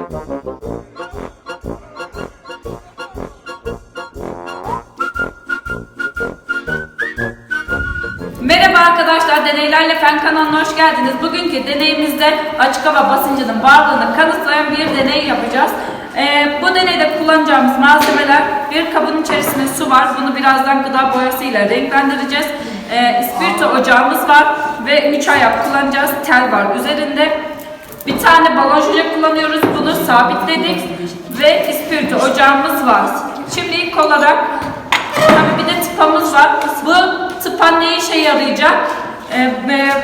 Merhaba arkadaşlar, Deneylerle Fen kanalına hoş geldiniz. Bugünkü deneyimizde açık hava basıncının varlığını kanıtlayan bir deney yapacağız. Ee, bu deneyde kullanacağımız malzemeler bir kabın içerisinde su var. Bunu birazdan gıda boyasıyla renklendireceğiz. Ee, ispirto ocağımız var ve 3 ayak kullanacağız. Tel var üzerinde. Bir tane balon şişe kullanıyoruz. Bunu sabitledik ve ispirto ocağımız var. Şimdi ilk olarak Tabii bir de tıpamız var. Bu tıpa ne işe yarayacak? Ee,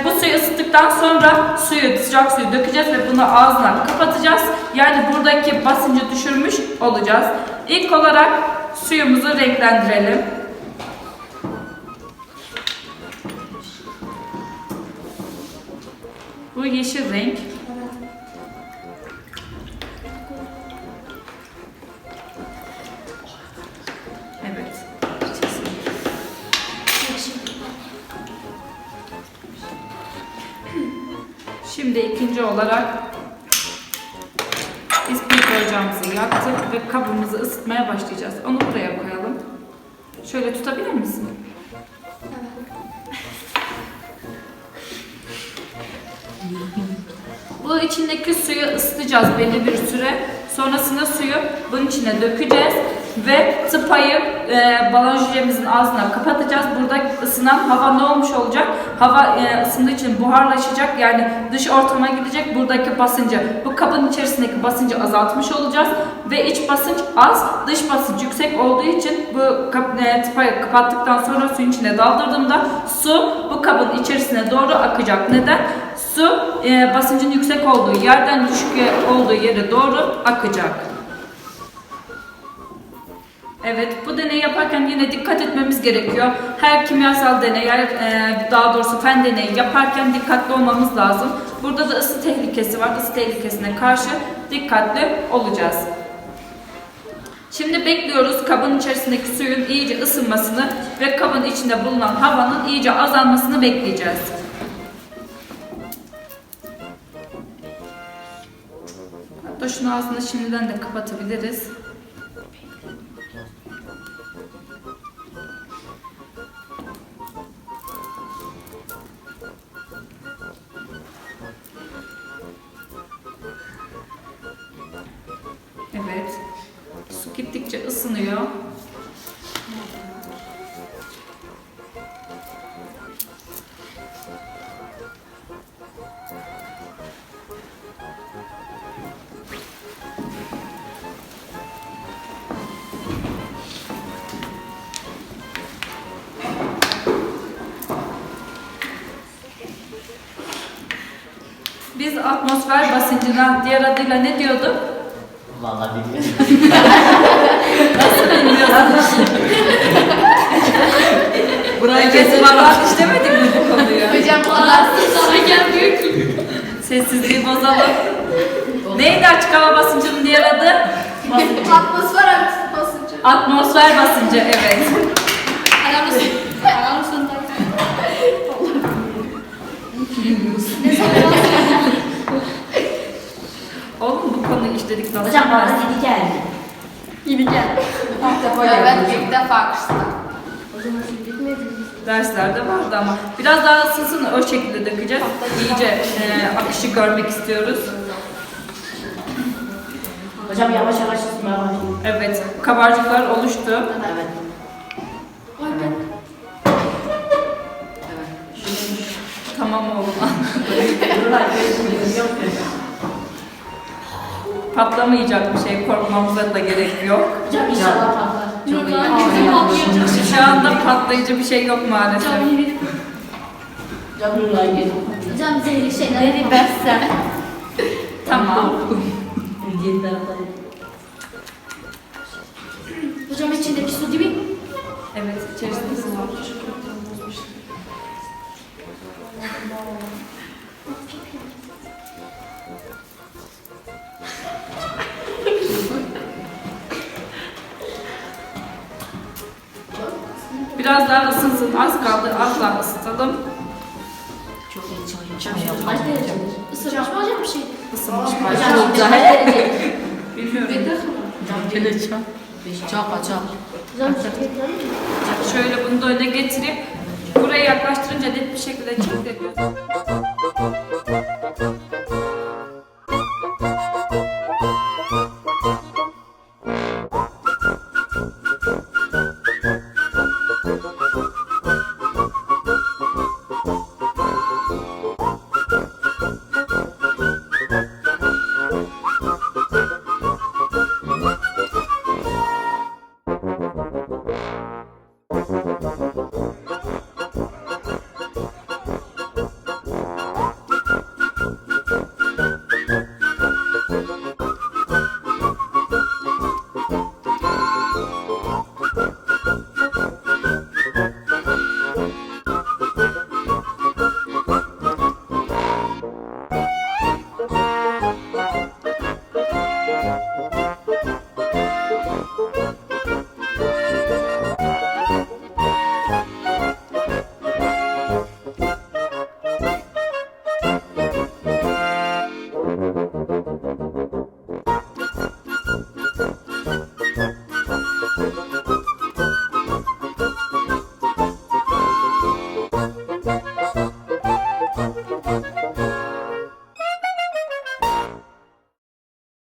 bu suyu ısıttıktan sonra suyu, sıcak suyu dökeceğiz ve bunu ağzına kapatacağız. Yani buradaki basıncı düşürmüş olacağız. İlk olarak suyumuzu renklendirelim. Bu yeşil renk. Şimdi ikinci olarak ispirto ocağımızı yaktık ve kabımızı ısıtmaya başlayacağız. Onu buraya koyalım. Şöyle tutabilir misin? Bu içindeki suyu ısıtacağız belli bir süre. Sonrasında suyu bunun içine dökeceğiz ve tıpayı e, balon jülemizin ağzına kapatacağız. Burada ısınan hava ne olmuş olacak? Hava e, ısındığı için buharlaşacak yani dış ortama gidecek. Buradaki basıncı, bu kabın içerisindeki basıncı azaltmış olacağız ve iç basınç az, dış basınç yüksek olduğu için bu kap, e, tıpayı kapattıktan sonra suyun içine daldırdığımda su bu kabın içerisine doğru akacak. Neden? Su e, basıncın yüksek olduğu yerden düşük olduğu yere doğru akacak. Evet, bu deneyi yaparken yine dikkat etmemiz gerekiyor. Her kimyasal deney, e, daha doğrusu fen deneyi yaparken dikkatli olmamız lazım. Burada da ısı tehlikesi var. Isı tehlikesine karşı dikkatli olacağız. Şimdi bekliyoruz kabın içerisindeki suyun iyice ısınmasını ve kabın içinde bulunan havanın iyice azalmasını bekleyeceğiz. Hatta şunu ağzını şimdiden de kapatabiliriz. Gittikçe ısınıyor. Biz atmosfer basıncına diğer adıyla ne diyorduk? Vallahi bilmiyorum. Nasıl bilmiyorsunuz? Buraya evet, vallahi işlemedik mi bu konuyu? Hocam Allah sana gelmiyor ki. Sessizliği bozalım. Neydi açık hava basıncının diğer adı? Atmosfer basıncı. Atmosfer basıncı, evet. Helal olsun. Helal olsun. Ne zaman Oğlum konuyu işledik nasıl? Hocam bana dedi geldi. Yeni geldi. Evet ilk defa kışta. Hocam siz bilmediniz. Derslerde vardı ama biraz daha ısınsın o şekilde dökeceğiz. İyice e, akışı görmek istiyoruz. Hocam yavaş yavaş ısınmaya. Evet, kabarcıklar oluştu. Evet. Tamam oğlum. Buralar gözükmüyor. Yok Patlamayacak bir şey korkmamıza da gerek yok. Hocam inşallah patlar. Çok iyi. Şu anda patlayıcı bir şey yok maalesef. Hocam buralar geliyor. Hocam zehirli şeyleri versen. Tamam. Diğer taraflar. Hocam içindeki su değil mi? Evet, içerisinde su var. Biraz daha ısınsın. Az kaldı. Az daha ısıtalım. Çok heyecanlıyım. Kaç derece? Isırmış mı hocam bir şey? Isınmış mı? Hocam? Bilmiyorum. Bir dakika. Gel açalım. Şöyle bunu da öne getirip buraya yaklaştırınca net bir şekilde çizdik.